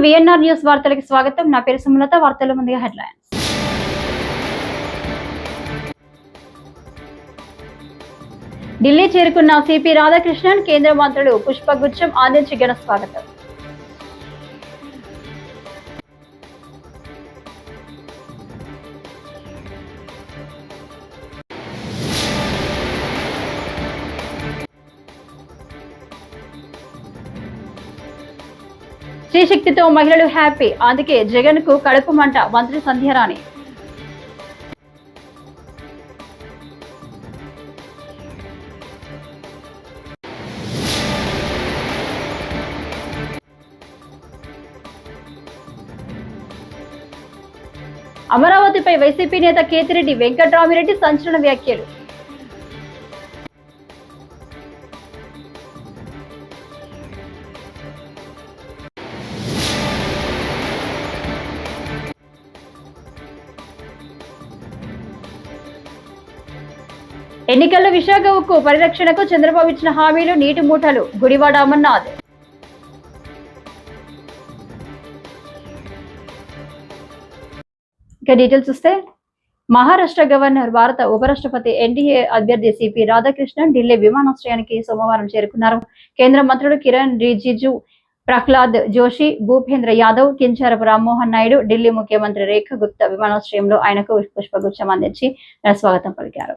నమస్కారం VNR news వార్తలకు స్వాగతం. నా పేరు సుమలత. వార్తల ముందుగా హెడ్లైన్స్. ఢిల్లీ చేరుకున్న సిపి రాధాకృష్ణన్ కేంద్ర మంత్రులు పుష్పగుచ్చం ఆదించి ఘన స్వాగతం. స్త్రీశక్తితో మహిళలు హ్యాపీ. అందుకే జగన్కు కడుపు మంట మంత్రి సంధ్యారాణి. అమరావతిపై వైసీపీ నేత కేతిరెడ్డి వెంకట్రామిరెడ్డి సంచలన వ్యాఖ్యలు. ఎన్నికల్లో విశాఖ ఉక్కు పరిరక్షణకు చంద్రబాబు ఇచ్చిన హామీలు నీటి మూటలు. గుడివాడ అమర్నాథ్. ఇక డీటెయిల్స్ చూస్తే మహారాష్ట్ర గవర్నర్ భారత ఉపరాష్ట్రపతి ఎన్డీఏ అభ్యర్థి సిపి రాధాకృష్ణన్ ఢిల్లీ విమానాశ్రయానికి సోమవారం చేరుకున్నారు. కేంద్ర మంత్రులు కిరణ్ రిజిజు ప్రహ్లాద్ జోషి భూపేంద్ర యాదవ్ కించారపు రామ్మోహన్ నాయుడు ఢిల్లీ ముఖ్యమంత్రి రేఖ గుప్తా విమానాశ్రయంలో ఆయనకు పుష్పగుచ్చం అందించి స్వాగతం పలికారు.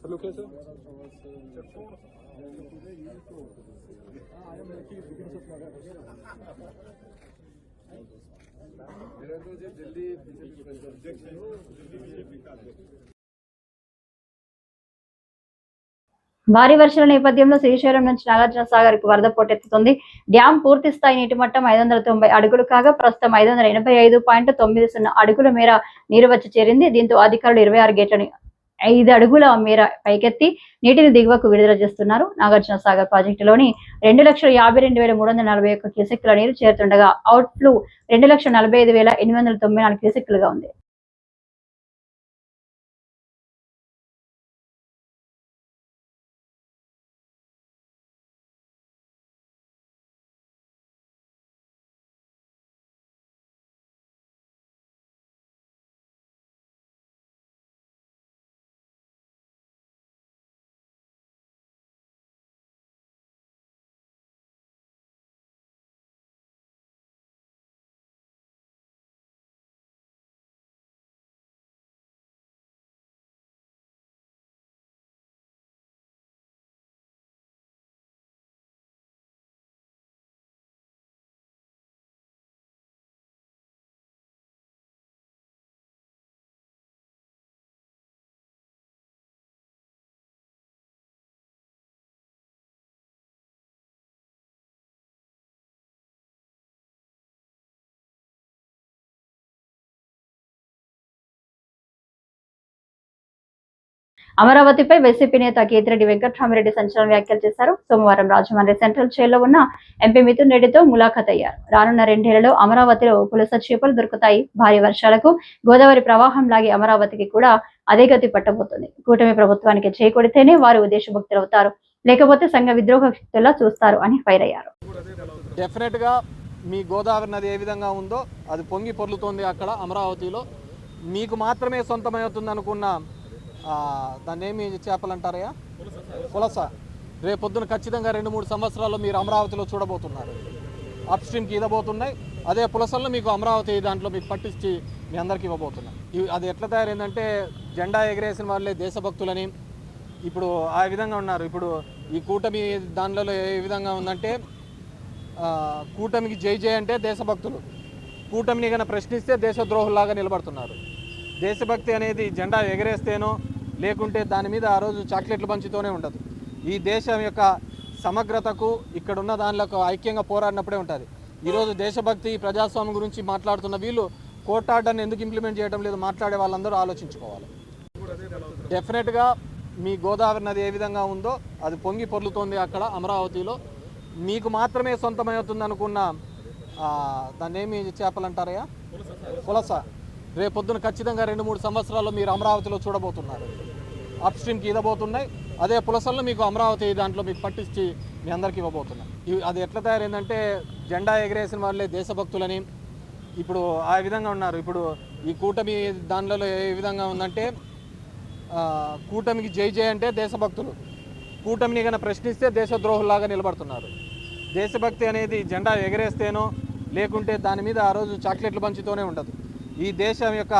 Sabe o que é isso? Ah, eu me aqui, eu sou Virendra ji Delhi BJP अध्यक्ष భారీ వర్షాల నేపథ్యంలో శ్రీశైలం నుంచి నాగార్జున సాగర్ కు వరద పోటెత్తుతుంది డ్యాం పూర్తి స్థాయి నీటి మట్టం ఐదు వందల తొంభై అడుగులు కాగా ప్రస్తుతం ఐదు వందల ఎనభై ఐదు పాయింట్ తొమ్మిది సున్నా అడుగుల మేర నీరు వచ్చి చేరింది దీంతో అధికారులు ఇరవై ఆరు గేట్లని ఐదు అడుగుల మేర పైకెత్తి నీటిని దిగువకు విడుదల చేస్తున్నారు. నాగార్జున సాగర్ ప్రాజెక్టులోని రెండు లక్షల యాభై రెండు వేల మూడు వందల నలభై ఒక్క క్యూసెక్ల నీరు చేరుతుండగా అవుట్ ఫ్లో రెండు లక్షల నలభై ఐదు వేల ఎనిమిది వందల తొంభై నాలుగు క్యూసెక్లుగా ఉంది. అమరావతిపై వైసీపీ నేత కేతిరెడ్డి వెంకట్రామిరెడ్డి సంచలన వ్యాఖ్యలు చేశారు. సోమవారం రాజమండ్రి సెంట్రల్ జైల్లో ఉన్న ఎంపీ మిథున్ రెడ్డితో ములాఖత్ అయ్యారు. రానున్న రెండేళ్ళలో అమరావతిలో పులస చేపలు దొరుకుతాయి. భారీ వర్షాలకు గోదావరి ప్రవాహం లాగి అమరావతికి కూడా అదే గతి పట్టబోతుంది. కూటమి ప్రభుత్వానికి చేకొడితేనే వారు దేశభక్తులవుతారు లేకపోతే సంఘ విద్రోహ శక్తుల్లా చూస్తారు అని ఫైర్ అయ్యారు. మీ గోదావరి నది ఏ విధంగా ఉందో అది పొంగి పొర్లుతోంది అక్కడ అమరావతిలో. మీకు మాత్రమే సొంతమవుతుంది అనుకున్న దాన్ని ఏమి చేపలు అంటారయ్యా పులస రేపొద్దున ఖచ్చితంగా రెండు మూడు సంవత్సరాల్లో మీరు అమరావతిలో చూడబోతున్నారు. అప్ స్ట్రీమ్కి ఇదబోతున్నాయి అదే పులసల్లో మీకు అమరావతి దాంట్లో మీకు పట్టించి మీ అందరికీ ఇవ్వబోతున్నాయి ఇవి అది ఎట్లా తయారైందంటే జెండా ఎగరేసిన వాళ్ళే దేశభక్తులని. ఇప్పుడు ఆ విధంగా ఉన్నారు. ఇప్పుడు ఈ కూటమి దానిలో ఏ విధంగా ఉందంటే కూటమికి జై జై అంటే దేశభక్తులు. కూటమిని కనుక ప్రశ్నిస్తే దేశద్రోహుల్లాగా నిలబడుతున్నారు. దేశభక్తి అనేది జెండా ఎగరేస్తేనో లేకుంటే దాని మీద ఆ రోజు చాక్లెట్లు పంచుతూనే ఉండదు. ఈ దేశం యొక్క సమగ్రతకు ఇక్కడున్న దానిలో ఐక్యంగా పోరాడినప్పుడే ఉంటుంది. ఈరోజు దేశభక్తి ప్రజాస్వామ్యం గురించి మాట్లాడుతున్న వీళ్ళు కోటార్డర్ని ఎందుకు ఇంప్లిమెంట్ చేయడం లేదు మాట్లాడే వాళ్ళందరూ ఆలోచించుకోవాలి. డెఫినెట్గా మీ గోదావరి నది ఏ విధంగా ఉందో అది పొంగి పొర్లుతోంది అక్కడ అమరావతిలో. మీకు మాత్రమే సొంతమవుతుంది అనుకున్న దాన్ని ఏమి చేపలు అంటారయ్యా పులస. రేపొద్దున ఖచ్చితంగా రెండు మూడు సంవత్సరాల్లో మీరు అమరావతిలో చూడబోతున్నారు. అప్ స్ట్రీమ్కి ఇదబోతున్నాయి అదే పులసల్లో మీకు అమరావతి దాంట్లో మీకు పట్టించి మీ అందరికి ఇవ్వబోతున్నాయి అది ఎట్లా తయారైందంటే జెండా ఎగరేసిన వాళ్ళే దేశభక్తులని ఇప్పుడు ఆ విధంగా ఉన్నారు. ఇప్పుడు ఈ కూటమి దానిలో ఏ విధంగా ఉందంటే కూటమికి జై జై అంటే దేశభక్తులు. కూటమిని కనుక ప్రశ్నిస్తే దేశద్రోహుల్లాగా నిలబడుతున్నారు. దేశభక్తి అనేది జెండా ఎగరేస్తేనో లేకుంటే దాని మీద ఆ రోజు చాక్లెట్లు పంచుతూనే ఉండదు. ఈ దేశం యొక్క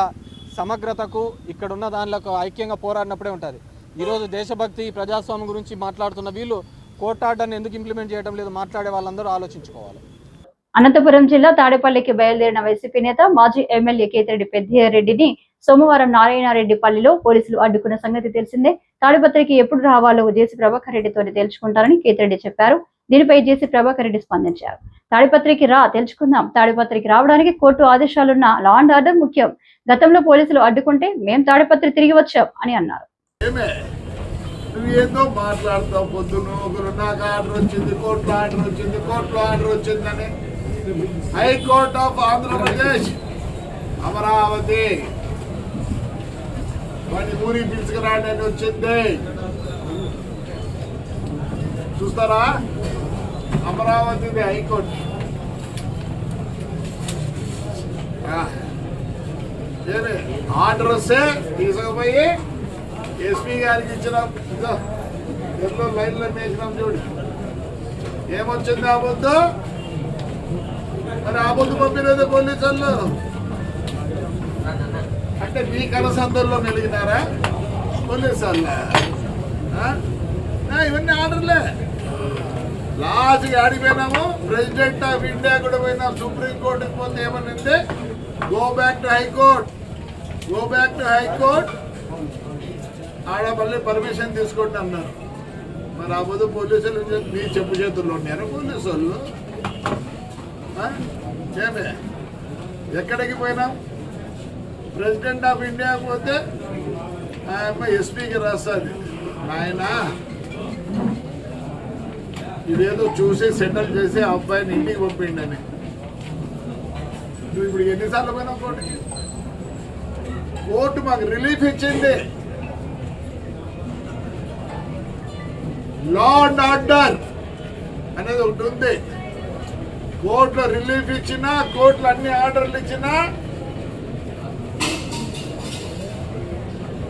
సమగ్రతకు ఇక్కడ ఉన్న దానిలో ఐక్యంగా పోరాడినప్పుడే ఉంటుంది. ఈరోజు దేశభక్తి ప్రజాస్వామ్యం గురించి మాట్లాడుతున్న వీళ్ళు కోటాడ్డాన్ని ఎందుకు ఇంప్లిమెంట్ చేయడం లేదు మాట్లాడే వాళ్ళందరూ ఆలోచించుకోవాలి. అనంతపురం జిల్లా తాడేపల్లికి బయలుదేరిన వైసీపీ నేత మాజీ ఎమ్మెల్యే కేతిరెడ్డి పెద్దిరెడ్డిని సోమవారం నారాయణారెడ్డిపల్లిలో పోలీసులు అడ్డుకున్న సంగతి తెలిసిందే. తాడిపత్రికి ఎప్పుడు రావాలో జేసీ ప్రభాకర్ రెడ్డితో తేల్చుకుంటారని కేతిరెడ్డి చెప్పారు. దీనిపై జేసీ ప్రభాకర్ రెడ్డి స్పందించారు. తాడిపత్రికి రా తెలుసుకుందాం తాడిపత్రికి రావడానికి కోర్టు ఆదేశాలున్న లా అండ్ ఆర్డర్ ముఖ్యం. గతంలో పోలీసులు అడ్డుకుంటే మేం తాడిపత్రి తిరిగి వచ్చాం అని అన్నారు. ఏమే? మాట్లాడతావు పొద్దున్న ఒకరు నాకు ఆర్డర్ వచ్చింది కోర్టులో ఆర్డర్ వచ్చింది కోర్టులో ఆర్డర్ వచ్చిందని. High court of Andhra Pradesh Amaravati. వాడిని ఊరికి పిలుచుకురాండి వచ్చింది. చూస్తారా? అమరావతిది హైకోర్టు. ఆ. ఆర్డర్ వస్తే తీసుకుపోయి ఎస్పీ గారికి ఇచ్చినాం. ఇదో ఎల్లో లైన్లో వేసినాం చూడు. ఏమొచ్చింది ఆ బొద్దు మరి ఆ బొద్దు పంపినది పోలీసు వాళ్ళు అంటే మీ కలసందర్లో మెలిగినారా పోలీసు వాళ్ళ ఇవన్నీ ఆర్డర్లే. లాస్ట్కి ఆడిపోయినాము ప్రెసిడెంట్ ఆఫ్ ఇండియా కూడా పోయినాం. సుప్రీంకోర్టుకి పోతే ఏమనింది? Go back to high court go back to high court ఆడ మళ్ళీ పర్మిషన్ తీసుకోండి అన్నారు. మరి ఆ పొద్దు పోలీసులు మీ చెప్పు చేతుల్లో ఉన్నారు పోలీసు వాళ్ళు. ఏమే? ఎక్కడికి పోయినాం? ప్రెసిడెంట్ ఆఫ్ ఇండియా పోతే ఆ అమ్మ ఎస్పీకి రాస్తుంది. ఆయన ఇదేదో చూసి సెటిల్ చేసి ఆ అబ్బాయిని ఇంటికి పంపిండని నువ్వు ఇప్పుడు ఎన్నిసార్లు పోయినా కోర్టుకి? కోర్టు మాకు రిలీఫ్ ఇచ్చింది. లా అండ్ ఆర్డర్ అనేది ఒకటి ఉంది. కోర్టులో రిలీఫ్ ఇచ్చినా కోర్టులు అన్ని ఆర్డర్లు ఇచ్చినా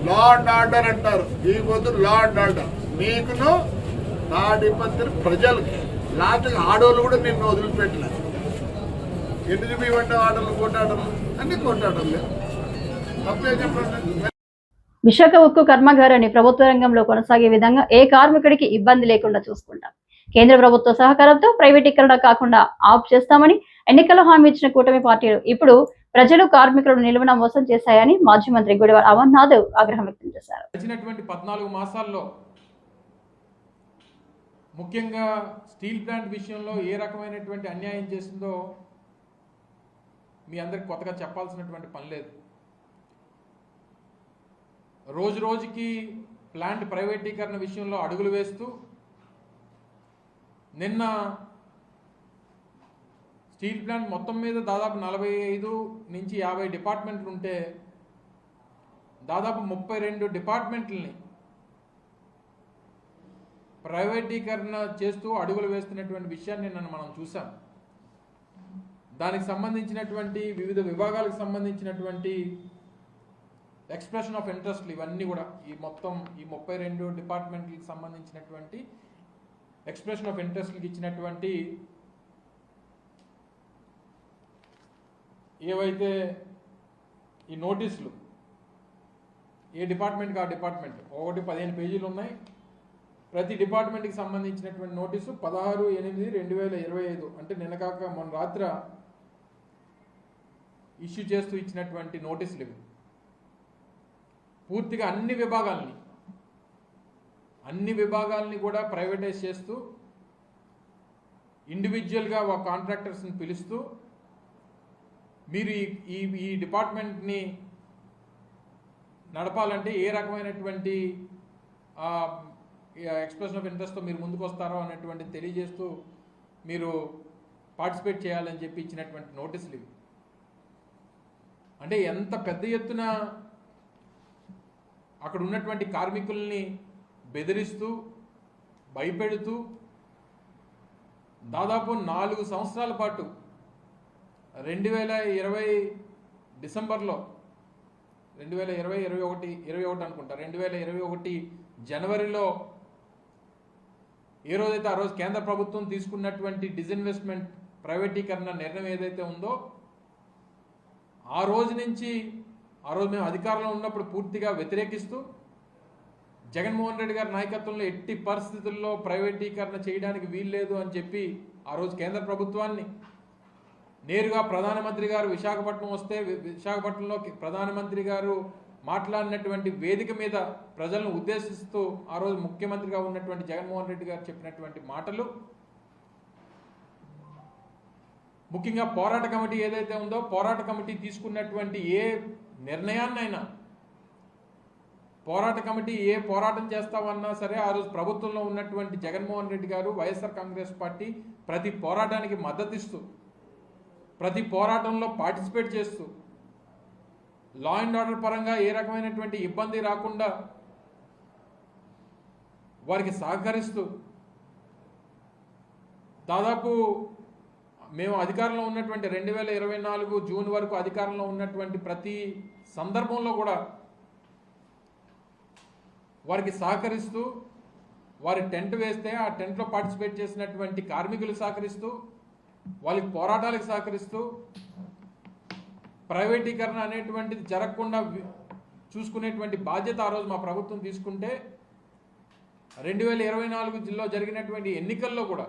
లా అండ్ ఆర్డర్ అంటారు. ఈ పొద్దు లా అండ్ ఆర్డర్ నీకును తాడిపత్రి ప్రజలకి లాస్ట్కి ఆడోళ్ళు కూడా నిన్ను వదిలిపెట్టలేదు ఎన్ని చూపించమంటే ఆర్డర్లు కొట్టాడలు అన్ని కొట్టాడలు తప్పే చెప్పండి? విశాఖ ఉక్కు కర్మాగారాన్ని ప్రభుత్వ రంగంలో కొనసాగే విధంగా ఏ కార్మికుడికి ఇబ్బంది లేకుండా చూసుకుంటాం. కేంద్ర ప్రభుత్వ సహకారంతో ప్రైవేటీకరణ కాకుండా ఆఫ్ చేస్తామని ఎన్నికల్లో హామీ ఇచ్చిన కూటమి పార్టీలు ఇప్పుడు ప్రజలు కార్మికులను నిలువున మోసం చేశాయని మాజీ మంత్రి గుడివాడ అమర్నాథ్ ఆగ్రహం వ్యక్తం చేశారు. గడిచినటువంటి పద్నాలుగు మాసాల్లో ముఖ్యంగా స్టీల్ ప్లాంట్ విషయంలో ఏ రకమైనటువంటి అన్యాయం చేసిందో మీ అందరికి కొత్తగా చెప్పాల్సినటువంటి పని లేదు. రోజు రోజుకి ప్లాంట్ ప్రైవేటీకరణ విషయంలో అడుగులు వేస్తూ నిన్న స్టీల్ ప్లాంట్ మొత్తం మీద దాదాపు నలభై ఐదు నుంచి యాభై డిపార్ట్మెంట్లు ఉంటే దాదాపు ముప్పై రెండు డిపార్ట్మెంట్లని ప్రైవేటీకరణ చేస్తూ అడుగులు వేస్తున్నటువంటి విషయాన్ని నన్ను మనం చూసాం. దానికి సంబంధించినటువంటి వివిధ విభాగాలకు సంబంధించినటువంటి ఎక్స్ప్రెషన్ ఆఫ్ ఇంట్రెస్ట్లు ఇవన్నీ కూడా ఈ మొత్తం ఈ ముప్పై రెండు డిపార్ట్మెంట్లకు సంబంధించినటువంటి ఎక్స్ప్రెషన్ ఆఫ్ ఇంట్రెస్ట్కి ఇచ్చినటువంటి ఏవైతే ఈ నోటీసులు ఏ డిపార్ట్మెంట్కి ఆ డిపార్ట్మెంట్? ఒకటి పదిహేను పేజీలు ఉన్నాయి. ప్రతి డిపార్ట్మెంట్కి సంబంధించినటువంటి నోటీసు పదహారు ఎనిమిది రెండు వేల ఇరవై ఐదు అంటే నిన్న కాక మొన్న రాత్ర ఇష్యూ చేస్తూ ఇచ్చినటువంటి నోటీసులు ఇవి. పూర్తిగా అన్ని విభాగాల్ని అన్ని విభాగాల్ని కూడా ప్రైవేటైజ్ చేస్తూ ఇండివిజువల్గా ఒక కాంట్రాక్టర్స్ని పిలుస్తూ మీరు ఈ ఈ ఈ డిపార్ట్మెంట్ని నడపాలంటే ఏ రకమైనటువంటి ఎక్స్ప్రెషన్ ఆఫ్ ఇంట్రెస్ట్తో మీరు ముందుకు వస్తారో అనేటువంటి తెలియజేస్తూ మీరు పార్టిసిపేట్ చేయాలని చెప్పి ఇచ్చినటువంటి నోటీసులు ఇవి. అంటే ఎంత పెద్ద ఎత్తున అక్కడ ఉన్నటువంటి కార్మికుల్ని బెదిరిస్తూ భయపెడుతూ దాదాపు నాలుగు సంవత్సరాల పాటు రెండు వేల ఇరవై డిసెంబర్లో రెండు వేల ఇరవై ఇరవై ఒకటి ఇరవై ఒకటి అనుకుంటా రెండు వేల ఇరవై ఒకటి జనవరిలో ఏ రోజైతే ఆ రోజు కేంద్ర ప్రభుత్వం తీసుకున్నటువంటి డిజిన్వెస్ట్మెంట్ ప్రైవేటీకరణ నిర్ణయం ఏదైతే ఉందో ఆ రోజు నుంచి ఆ రోజు మేము అధికారంలో ఉన్నప్పుడు పూర్తిగా వ్యతిరేకిస్తూ జగన్మోహన్ రెడ్డి గారి నాయకత్వంలో ఎట్టి పరిస్థితుల్లో ప్రైవేటీకరణ చేయడానికి వీల్లేదు అని చెప్పి ఆ రోజు కేంద్ర ప్రభుత్వాన్ని నేరుగా ప్రధానమంత్రి గారు విశాఖపట్నం వస్తే విశాఖపట్నంలో ప్రధానమంత్రి గారు మాట్లాడినటువంటి వేదిక మీద ప్రజలను ఉద్దేశిస్తూ ఆ రోజు ముఖ్యమంత్రిగా ఉన్నటువంటి జగన్మోహన్ రెడ్డి గారు చెప్పినటువంటి మాటలు. ముఖ్యంగా పోరాట కమిటీ ఏదైతే ఉందో పోరాట కమిటీ తీసుకున్నటువంటి ఏ నిర్ణయాన్నైనా పోరాట కమిటీ ఏ పోరాటం చేస్తామన్నా సరే ఆ రోజు ప్రభుత్వంలో ఉన్నటువంటి జగన్మోహన్ రెడ్డి గారు వైఎస్ఆర్ కాంగ్రెస్ పార్టీ ప్రతి పోరాటానికి మద్దతిస్తూ ప్రతి పోరాటంలో పార్టిసిపేట్ చేస్తూ లా అండ్ ఆర్డర్ పరంగా ఏ రకమైనటువంటి ఇబ్బంది రాకుండా వారికి సహకరిస్తూ దాదాపు మేము అధికారంలో ఉన్నటువంటి రెండు వేల ఇరవై నాలుగు జూన్ వరకు అధికారంలో ఉన్నటువంటి ప్రతి సందర్భంలో కూడా వారికి సహకరిస్తూ వారి టెంట్ వేస్తే ఆ టెంట్లో పార్టిసిపేట్ చేసినటువంటి కార్మికులు సహకరిస్తూ వాళ్ళకి పోరాటాలకు సహకరిస్తూ ప్రైవేటీకరణ అనేటువంటిది జరగకుండా చూసుకునేటువంటి బాధ్యత ఆ రోజు మా ప్రభుత్వం తీసుకుంటే రెండు వేల ఇరవై నాలుగు జిల్లా జరిగినటువంటి ఎన్నికల్లో కూడా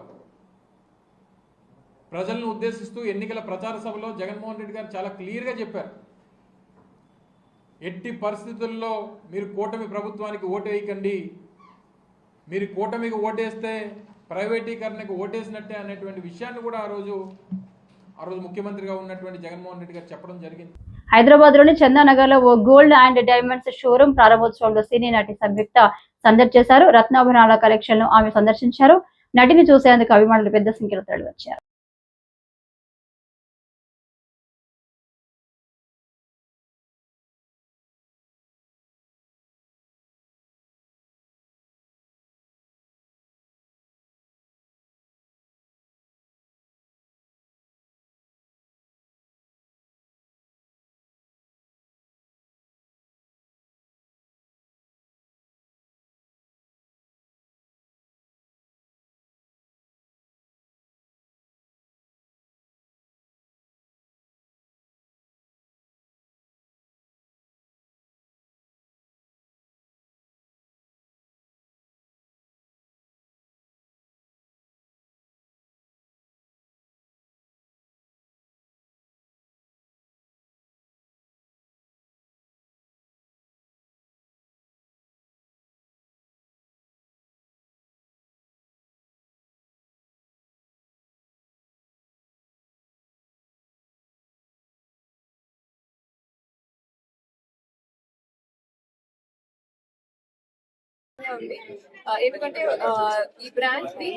ప్రజలను ఉద్దేశిస్తూ ఎన్నికల ప్రచార సభలో జగన్మోహన్ రెడ్డి గారు చాలా క్లియర్గా చెప్పారు. ఎట్టి పరిస్థితుల్లో మీరు కూటమి ప్రభుత్వానికి ఓటు వేయకండి. మీరు కూటమికి ఓటేస్తే ప్రైవేటీకరణకు ఓటేసినట్టే అనేటువంటి విషయాన్ని కూడా ఆ రోజు ఆ రోజు ముఖ్యమంత్రిగా ఉన్నటువంటి జగన్మోహన్ రెడ్డి గారు చెప్పడం జరిగింది. హైదరాబాద్లోని చందానగర్లో ఓ గోల్డ్ అండ్ డైమండ్స్ షోరూమ్ ప్రారంభోత్సవంలో సినీ నటి సంయుక్త సందడి చేశారు. రత్నాభరణాల కలెక్షన్ను ఆమె సందర్శించారు. నటిని చూసేందుకు అభిమానులు పెద్ద సంఖ్యలో తరలివచ్చారు. ఉంది. ఎందుకంటే ఈ బ్రాండ్ ది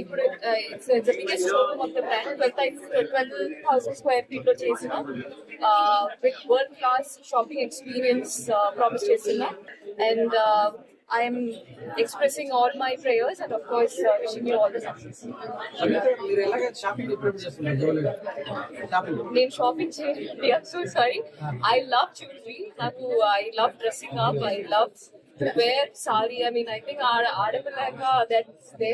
ఇప్పుడు it's the biggest showroom of the brand twelve twelve thousand square ఫీట్లో చేసిన with world class shopping experience promise చేస్తున్నా and I am expressing all my prayers and of course uh, wishing you all the success. మీరు ఎలాగ shopping ఎప్పుడు చేస్తున్నారు? జోలిలో shopping నేను shopping చేయండి I'm so sorry I love jewellery నాకు I love dressing up I love wear sari I mean I think ఆడ ఆడపిల్లగా దట్ దే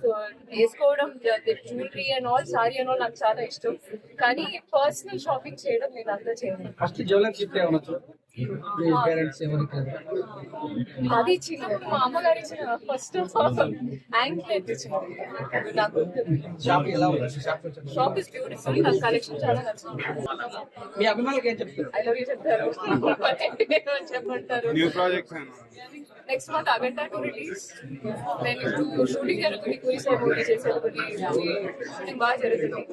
సో వేసుకోవడం jewellery and all sari and all నాకు చాలా ఇష్టం. కానీ పర్సనల్ షాపింగ్ చేయడం నేను అంతా చేయను. ఫస్ట్ జ్యువెలరీ గిఫ్ట్ పేరెంట్స్ ఎవరికి అది చిన్నప్పుడు మా అమ్మగారు ఇచ్చిన ఫస్ట్ యాంక్లెట్ ఇచ్చింది. నాకు షాప్ ఎలా ఉంది? షాప్ షాప్ ఇస్ బ్యూటిఫుల్ నాకు కలెక్షన్ చాలా నచ్చింది. మీ అభిమానులకు ఏం చెప్తారు? ఐ లవ్ యూ చెప్తారు. చెప్పంటారు న్యూ ప్రాజెక్ట్ నెక్స్ట్ మంత్ అగంటా టు రిలీజ్ నేను ఇప్పుడు షూటింగ్ జరుగుతుంది కురిసే మూవీ చేసేది షూటింగ్ బాగా జరుగుతుంది.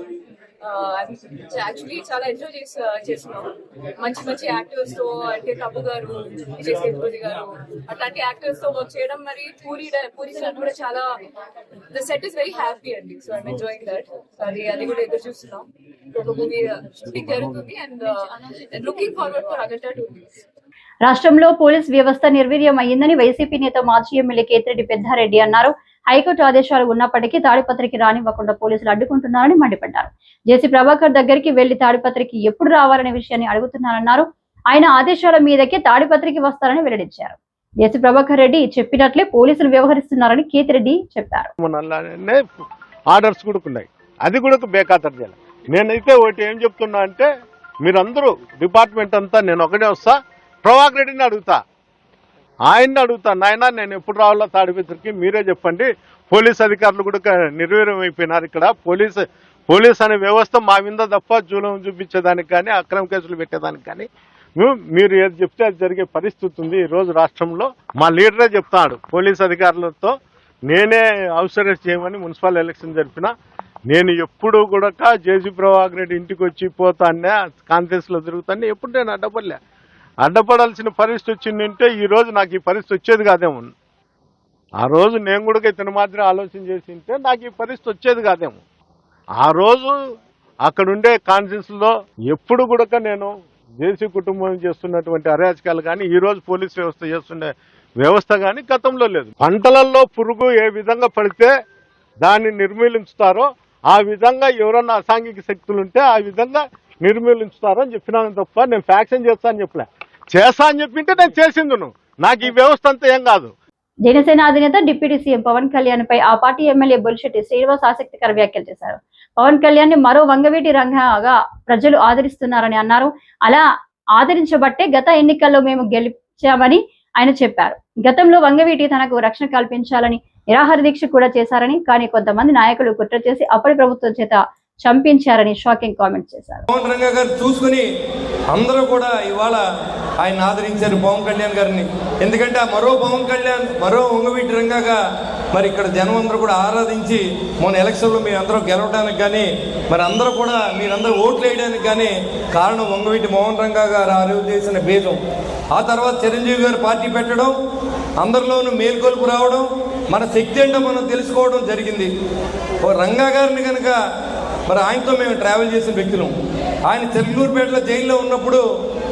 Uh, యాక్చువల్లీ చాలా ఎంజాయ్ చేసి చేస్తున్నాం. మంచి మంచి యాక్టర్స్తో అంటే తప్పు గారు విజయ్ సేతుపతి గారు అట్లాంటి యాక్టర్స్తో వర్క్ చేయడం మరి పూరి పూరి సార్ కూడా చాలా the set is very happy అండి. సో ఐమ్ ఎంజాయింగ్ దట్ అది అది కూడా ఎదురు చూస్తున్నాం. ఒక మూవీ షూటింగ్ uh, జరుగుతుంది అండ్ లుకింగ్ ఫార్వర్డ్ ఫర్ అగంటా టూ రిలీజ్ రాష్ట్రంలో పోలీస్ వ్యవస్థ నిర్వీర్యం అయ్యిందని వైసీపీ నేత మాజీ ఎమ్మెల్యే కేతిరెడ్డి పెద్దారెడ్డి అన్నారు. హైకోర్టు ఆదేశాలు ఉన్నప్పటికీ తాడిపత్రికి రానివ్వకుండా పోలీసులు అడ్డుకుంటున్నారని మండిపడ్డారు. జేసీ ప్రభాకర్ దగ్గరికి వెళ్ళి తాడిపత్రికి ఎప్పుడు రావాలనే విషయాన్ని అడుగుతున్నారన్నారు ఆయన ఆదేశాల మీదకే తాడిపత్రికి వస్తారని వెల్లడించారు. జేసీ ప్రభాకర్ రెడ్డి చెప్పినట్లే పోలీసులు వ్యవహరిస్తున్నారని కేతిరెడ్డి చెప్పారు. ఆర్డర్స్ కూడా ఉన్నాయి. అది కూడా బేఖాతరు చేయాలి నేనైతే ఒకటి ఏం చెప్తున్నా అంటే మీరందరూ డిపార్ట్మెంట్ అంతా నేను ఒకటే వస్తా. ప్రభాకర్ రెడ్డిని అడుగుతా. ఆయన్ని అడుగుతా నాయన నేను ఎప్పుడు రావాలో తాడిపిత్రికి మీరే చెప్పండి. పోలీస్ అధికారులు కూడా నిర్వీర్యం అయిపోయినారు ఇక్కడ. పోలీస్ పోలీస్ అనే వ్యవస్థ మా మీద తప్ప జూలం చూపించేదానికి కానీ అక్రమ కేసులు పెట్టేదానికి కానీ మీరు ఏది చెప్తే అది జరిగే పరిస్థితి ఉంది. ఈరోజు రాష్ట్రంలో మా లీడరే చెప్తాడు పోలీస్ అధికారులతో నేనే అవసరం చేయమని మున్సిపల్ ఎలక్షన్ జరిపిన. నేను ఎప్పుడు కూడా జేసీ ప్రభాకర్ రెడ్డి ఇంటికి వచ్చి పోతానే కాన్ఫరెన్స్లో తిరుగుతానే ఎప్పుడు నేను అడ్డపడలే. అడ్డపడాల్సిన పరిస్థితి వచ్చిందంటే ఈ ఈరోజు నాకు ఈ పరిస్థితి వచ్చేది కాదేమో. ఆ రోజు నేను కూడా ఇతని మాత్రం ఆలోచన చేసి ఉంటే నాకు ఈ పరిస్థితి వచ్చేది కాదేమో. ఆ రోజు అక్కడ ఉండే ఎప్పుడు కూడా నేను దేశీ కుటుంబం చేస్తున్నటువంటి అరాచకాలు కానీ ఈరోజు పోలీస్ వ్యవస్థ చేస్తున్న వ్యవస్థ కానీ గతంలో లేదు. పంటలలో పురుగు ఏ విధంగా పడితే దాన్ని నిర్మూలించుతారో ఆ విధంగా ఎవరన్నా అసాంఘిక శక్తులు ఉంటే ఆ విధంగా నిర్మూలించుతారని చెప్పినాను తప్ప నేను ఫ్యాక్షన్ చేస్తా అని చెప్పలే. చేస్తా అని చెప్పింటే నేను చేసింది నాకు ఈ వ్యవస్థ అంతా ఏం కాదు. జనసేన అధినేత డిప్యూటీ సీఎం పవన్ కళ్యాణ్ పై ఆ పార్టీ ఎమ్మెల్యే బొలిశెట్టి శ్రీనివాస్ ఆసక్తికర వ్యాఖ్యలు చేశారు. పవన్ కళ్యాణ్ని మరో వంగవీటి రంగగా ప్రజలు ఆదరిస్తున్నారని అన్నారు. అలా ఆదరించబట్టే గత ఎన్నికల్లో మేము గెలిచామని ఆయన చెప్పారు. గతంలో వంగవీటి తనకు రక్షణ కల్పించాలని నిరాహార దీక్ష కూడా చేశారని కానీ కొంతమంది నాయకులు కుట్ర చేసి అప్పటి ప్రభుత్వం చేత చంపించారని షాకింగ్ కామెంట్ చేశారు. పవన్ రంగా గారు చూసుకుని అందరూ కూడా ఇవాళ ఆయన ఆదరించారు పవన్ కళ్యాణ్ గారిని. ఎందుకంటే ఆ మరో పవన్ కళ్యాణ్ మరో ఉంగవీటి రంగాగా మరి ఇక్కడ జనం అందరూ కూడా ఆరాధించి మొన్న ఎలక్షన్లో మీ అందరూ గెలవడానికి కానీ మరి అందరూ కూడా మీరందరూ ఓట్లు వేయడానికి కానీ కారణం వంగవీటి మోహన్ రంగా గారు ఆ చేసిన భేదం ఆ తర్వాత చిరంజీవి గారు పార్టీ పెట్టడం అందరిలోనూ మేల్కొల్పు రావడం మన శక్తి ఏంటో మనం తెలుసుకోవడం జరిగింది. ఓ రంగా గారిని కనుక మరి ఆయనతో మేము ట్రావెల్ చేసిన వ్యక్తులం. ఆయన చెరుకూరుపేటలో జైల్లో ఉన్నప్పుడు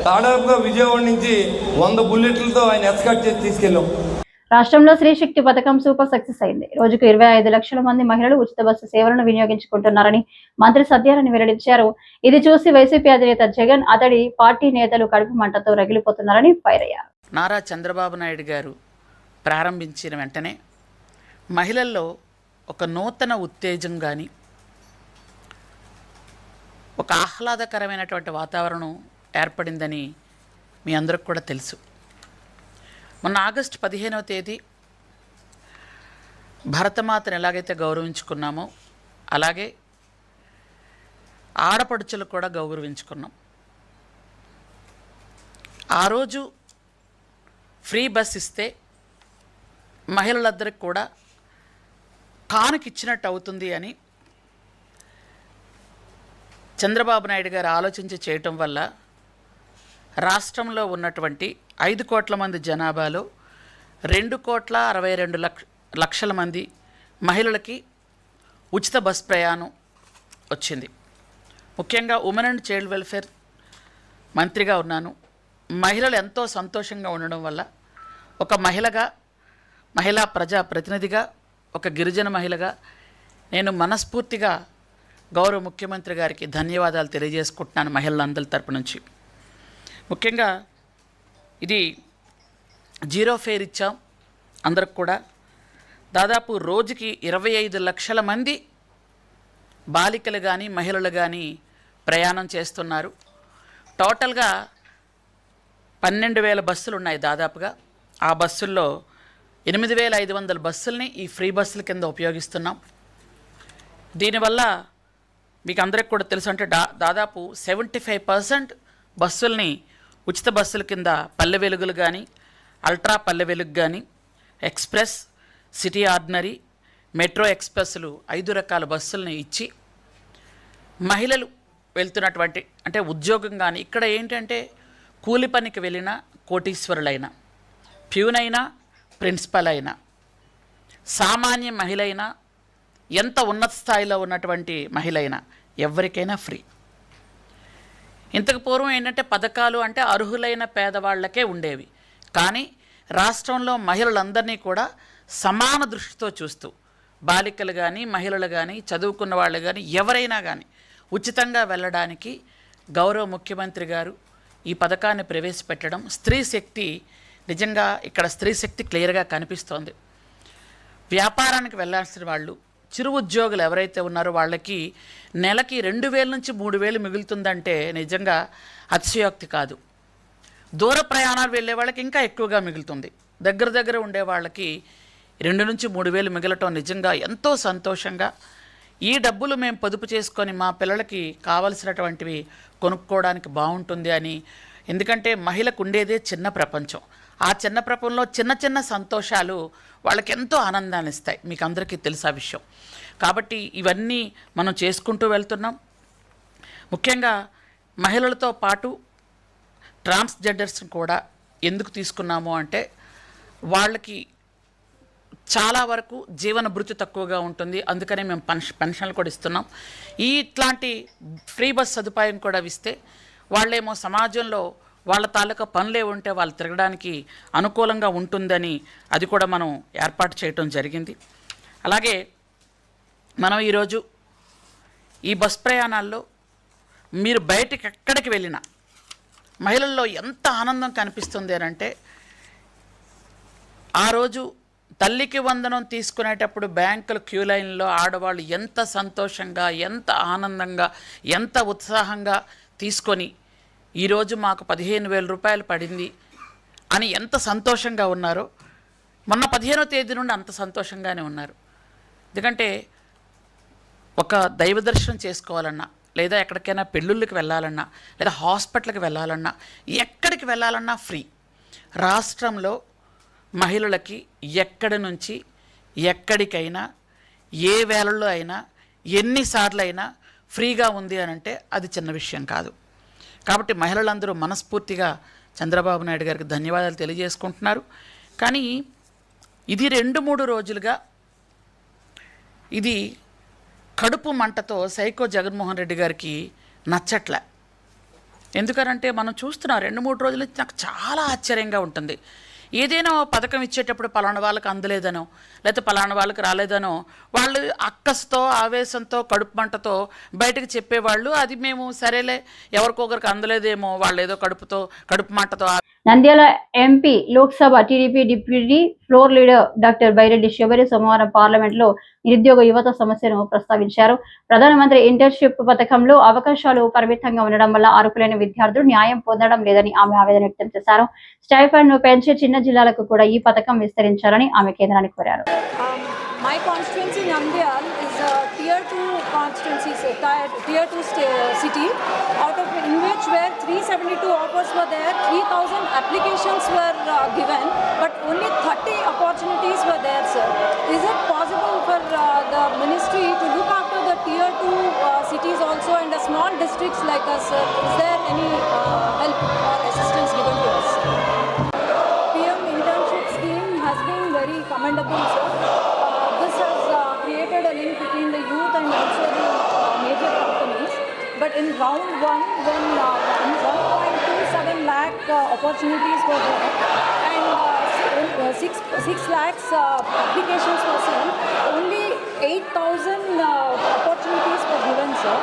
దాదాపుగా విజయవాడ నుంచి వంద బుల్లెట్లతో ఆయన ఎస్కాట్ చేసి తీసుకెళ్ళాం. రాష్ట్రంలో స్త్రీ శక్తి పథకం సూపర్ సక్సెస్ అయింది. రోజుకు ఇరవై ఐదు లక్షల మంది మహిళలు ఉచిత బస్సు సేవలను వినియోగించుకుంటున్నారని మంత్రి సత్యారాయణ వెల్లడించారు. ఇది చూసి వైసీపీ అధినేత జగన్ అతడి పార్టీ నేతలు కడుపు మంటతో రగిలిపోతున్నారని ఫైర్ అయ్యారు. నారా చంద్రబాబు నాయుడు గారు ప్రారంభించిన వెంటనే మహిళల్లో ఒక నూతన ఉత్తేజం కానీ ఒక ఆహ్లాదకరమైనటువంటి వాతావరణం ఏర్పడిందని మీ అందరికి కూడా తెలుసు. మొన్న ఆగస్టు పదిహేనవ తేదీ భరతమాతను ఎలాగైతే గౌరవించుకున్నామో అలాగే ఆడపడుచులు కూడా గౌరవించుకున్నాం. ఆ రోజు ఫ్రీ బస్ ఇస్తే మహిళలందరికి కూడా కానుకిచ్చినట్టు అవుతుంది అని చంద్రబాబు నాయుడు గారు ఆలోచించి చేయటం వల్ల రాష్ట్రంలో ఉన్నటువంటి ఐదు కోట్ల మంది జనాభాలో రెండు కోట్ల అరవై రెండు లక్ష లక్షల మంది మహిళలకి ఉచిత బస్ ప్రయాణం వచ్చింది. ముఖ్యంగా ఉమెన్ అండ్ చైల్డ్ వెల్ఫేర్ మంత్రిగా ఉన్నాను. మహిళలు ఎంతో సంతోషంగా ఉండడం వల్ల ఒక మహిళగా మహిళా ప్రజా ప్రతినిధిగా ఒక గిరిజన మహిళగా నేను మనస్ఫూర్తిగా గౌరవ ముఖ్యమంత్రి గారికి ధన్యవాదాలు తెలియజేసుకుంటున్నాను మహిళలందరి తరపు నుంచి. ముఖ్యంగా ఇది జీరో ఫేర్ ఇచ్చాం అందరికి కూడా. దాదాపు రోజుకి ఇరవై ఐదు లక్షల మంది బాలికలు కానీ మహిళలు కానీ ప్రయాణం చేస్తున్నారు. టోటల్గా పన్నెండు వేల బస్సులు ఉన్నాయి దాదాపుగా. ఆ బస్సుల్లో ఎనిమిది వేల ఐదు వందల బస్సుల్ని ఈ ఫ్రీ బస్సుల కింద ఉపయోగిస్తున్నాం. దీనివల్ల మీకు అందరికి కూడా తెలుసు అంటే దా దాదాపు సెవెంటీ ఫైవ్ పర్సెంట్ బస్సుల్ని ఉచిత బస్సుల కింద పల్లె వెలుగులు కానీ అల్ట్రా పల్లె వెలుగు కానీ ఎక్స్ప్రెస్ సిటీ ఆర్డినరీ మెట్రో ఎక్స్ప్రెస్లు ఐదు రకాల బస్సుల్ని ఇచ్చి మహిళలు వెళ్తున్నటువంటి అంటే ఉద్యోగం కానీ ఇక్కడ ఏంటంటే కూలి పనికి వెళ్ళిన కోటీశ్వరులైన ప్యూన్ ప్రిన్సిపల్ అయినా సామాన్య మహిళ అయినా ఎంత ఉన్నత స్థాయిలో ఉన్నటువంటి మహిళ అయినా ఎవరికైనా ఫ్రీ. ఇంతకు పూర్వం ఏంటంటే పథకాలు అంటే అర్హులైన పేదవాళ్ళకే ఉండేవి. కానీ రాష్ట్రంలో మహిళలందరినీ కూడా సమాన దృష్టితో చూస్తూ బాలికలు కానీ మహిళలు కానీ చదువుకున్న వాళ్ళు కానీ ఎవరైనా కానీ ఉచితంగా వెళ్ళడానికి గౌరవ ముఖ్యమంత్రి గారు ఈ పథకాన్ని ప్రవేశపెట్టడం స్త్రీ శక్తి నిజంగా ఇక్కడ స్త్రీ శక్తి క్లియర్గా కనిపిస్తోంది. వ్యాపారానికి వెళ్ళాల్సిన వాళ్ళు చిరు ఉద్యోగులు ఎవరైతే ఉన్నారో వాళ్ళకి నెలకి రెండు వేల నుంచి మూడు వేలు మిగులుతుందంటే నిజంగా అతిశయోక్తి కాదు. దూర ప్రయాణాలు వెళ్ళే వాళ్ళకి ఇంకా ఎక్కువగా మిగులుతుంది. దగ్గర దగ్గర ఉండే వాళ్ళకి రెండు నుంచి మూడు వేలు మిగలటం నిజంగా ఎంతో సంతోషంగా ఈ డబ్బులు మేము పొదుపు చేసుకొని మా పిల్లలకి కావలసినటువంటివి కొనుక్కోవడానికి బాగుంటుంది అని. ఎందుకంటే మహిళకు ఉండేదే చిన్న ప్రపంచం. ఆ చిన్న ప్రపంచంలో చిన్న చిన్న సంతోషాలు వాళ్ళకి ఎంతో ఆనందాన్ని ఇస్తాయి. మీకు అందరికీ తెలుసా విషయం. కాబట్టి ఇవన్నీ మనం చేసుకుంటూ వెళ్తున్నాం. ముఖ్యంగా మహిళలతో పాటు ట్రాన్స్జెండర్స్ని కూడా ఎందుకు తీసుకున్నాము అంటే వాళ్ళకి చాలా వరకు జీవన భృతి తక్కువగా ఉంటుంది. అందుకనే మేము పెన్షన్ పెన్షన్లు కూడా ఇస్తున్నాం. ఈ ఇట్లాంటి ఫ్రీ బస్ సదుపాయం కూడా ఇస్తే వాళ్ళేమో సమాజంలో వాళ్ళ తాలూకా పనులే ఉంటే వాళ్ళు తిరగడానికి అనుకూలంగా ఉంటుందని అది కూడా మనం ఏర్పాటు చేయటం జరిగింది. అలాగే మనం ఈరోజు ఈ బస్ ప్రయాణాల్లో మీరు బయటికి ఎక్కడికి వెళ్ళినా మహిళల్లో ఎంత ఆనందం కనిపిస్తుంది అంటే ఆ రోజు తల్లికి వందనం తీసుకునేటప్పుడు బ్యాంకుల క్యూ లైన్లో ఆడవాళ్ళు ఎంత సంతోషంగా ఎంత ఆనందంగా ఎంత ఉత్సాహంగా తీసుకొని ఈరోజు మాకు పదిహేను వేల రూపాయలు పడింది అని ఎంత సంతోషంగా ఉన్నారో. మొన్న పదిహేనో తేదీ నుండి అంత సంతోషంగానే ఉన్నారు. ఎందుకంటే ఒక దైవ దర్శనం చేసుకోవాలన్నా లేదా ఎక్కడికైనా పెళ్ళిళ్ళకి వెళ్ళాలన్నా లేదా హాస్పిటల్కి వెళ్ళాలన్నా ఎక్కడికి వెళ్ళాలన్నా ఫ్రీ. రాష్ట్రంలో మహిళలకి ఎక్కడి నుంచి ఎక్కడికైనా ఏ వేళల్లో అయినా ఎన్నిసార్లు అయినా ఫ్రీగా ఉంది అని అంటే అది చిన్న విషయం కాదు. కాబట్టి మహిళలందరూ మనస్ఫూర్తిగా చంద్రబాబు నాయుడు గారికి ధన్యవాదాలు తెలియజేసుకుంటున్నారు. కానీ ఇది రెండు మూడు రోజులుగా ఇది కడుపు మంటతో సైకో జగన్మోహన్ రెడ్డి గారికి నచ్చట్లే. ఎందుకనంటే మనం చూస్తున్నాం రెండు మూడు రోజుల నుంచి నాకు చాలా ఆశ్చర్యంగా ఉంటుంది. ఏదైనా పథకం ఇచ్చేటప్పుడు పలానా వాళ్ళకి అందలేదనో లేకపోతే పలానా వాళ్ళకి రాలేదనో వాళ్ళు అక్కస్తో ఆవేశంతో కడుపు మంటతో బయటకు చెప్పేవాళ్ళు అది మేము సరేలే ఎవరికొకరికి అందలేదేమో వాళ్ళు ఏదో కడుపుతో కడుపు మంటతో Nandyal MP Lok Sabha TDP deputy floor leader doctor Byreddy Sabari సోమవారం పార్లమెంట్లో నిరుద్యోగ యువత సమస్యను ప్రస్తావించారు. ప్రధానమంత్రి ఇంటర్న్షిప్ పథకంలో అవకాశాలు పరిమితంగా ఉండడం వల్ల అర్హులైన విద్యార్థులు న్యాయం పొందడం లేదని ఆమె ఆవేదన వ్యక్తం చేశారు. స్టైఫండ్ను పెంచే చిన్న జిల్లాలకు కూడా ఈ పథకం విస్తరించాలని ఆమె కేంద్రాన్ని కోరారు. Um, my constituency Namdyal is a tier 2 constituency, tier, 2 city, 172 offers were there, 3000 applications were uh, given, but only 30 opportunities were there, sir. Is it possible for uh, the ministry to look after the tier 2 uh, cities also and the small districts like us, sir? Is there any uh, help or assistance given But in round one, when uh, 1.27 lakh uh, opportunities were there, and uh, 6 lakhs uh, applications were sent, only 8,000 uh, opportunities were given, sir.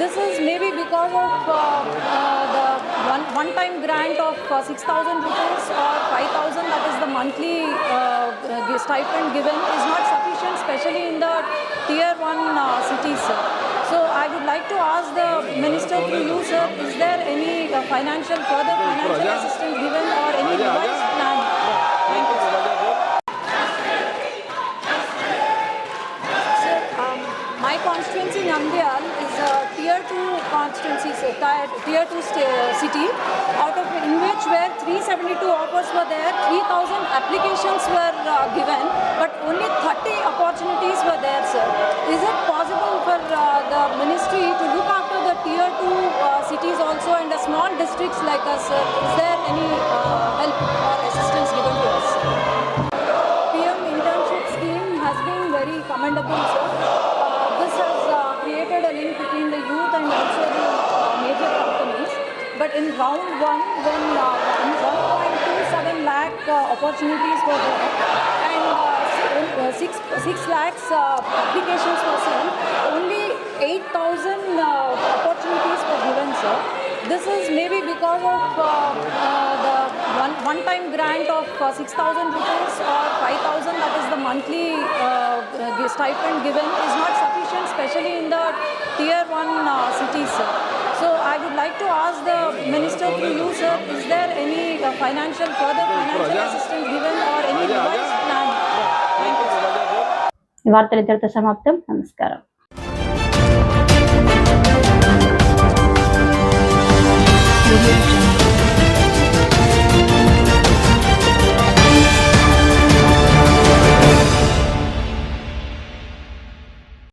This is maybe because of uh, uh, the one, one-time grant of uh, 6,000 rupees or 5,000, that is the monthly uh, uh, stipend given, is not sufficient, especially in the tier one uh, cities, sir. I would like to ask the minister through you, sir, is there any uh, financial, further financial assistance given or any revised plan? Thank you, sir. Sir, um, my constituency Nandyal is a tier 2 constituency, so tier, tier 2 city, out of in which where 372 offers were there, 3000 applications were uh, given, but only 30 opportunities were there, sir. Is it possible for uh, the ministry to look after the tier 2 uh, cities also and the small districts like us, sir? Is there any uh, help or assistance given to us? PM internship scheme has been very commendable, sir. Uh, this has uh, created a link between the youth and also the uh, major companies. But in round one, when uh, in 1.27 lakh uh, opportunities were there, and uh, uh, six, six lakhs uh, applications were sent, only 8,000 uh, opportunities were given, sir. This is maybe because of the one, one-time grant of uh, 6,000 rupees or 5,000, that is the monthly stipend given, is not sufficient, especially in the tier one uh, cities. Sir. So I would like to ask the minister through you, sir, is there any uh, financial, further financial assistance given or any revised plan? Thank you, sir. ఈ వార్తలు ఇద్దరితో సమాప్తం నమస్కారం Audio Jungle.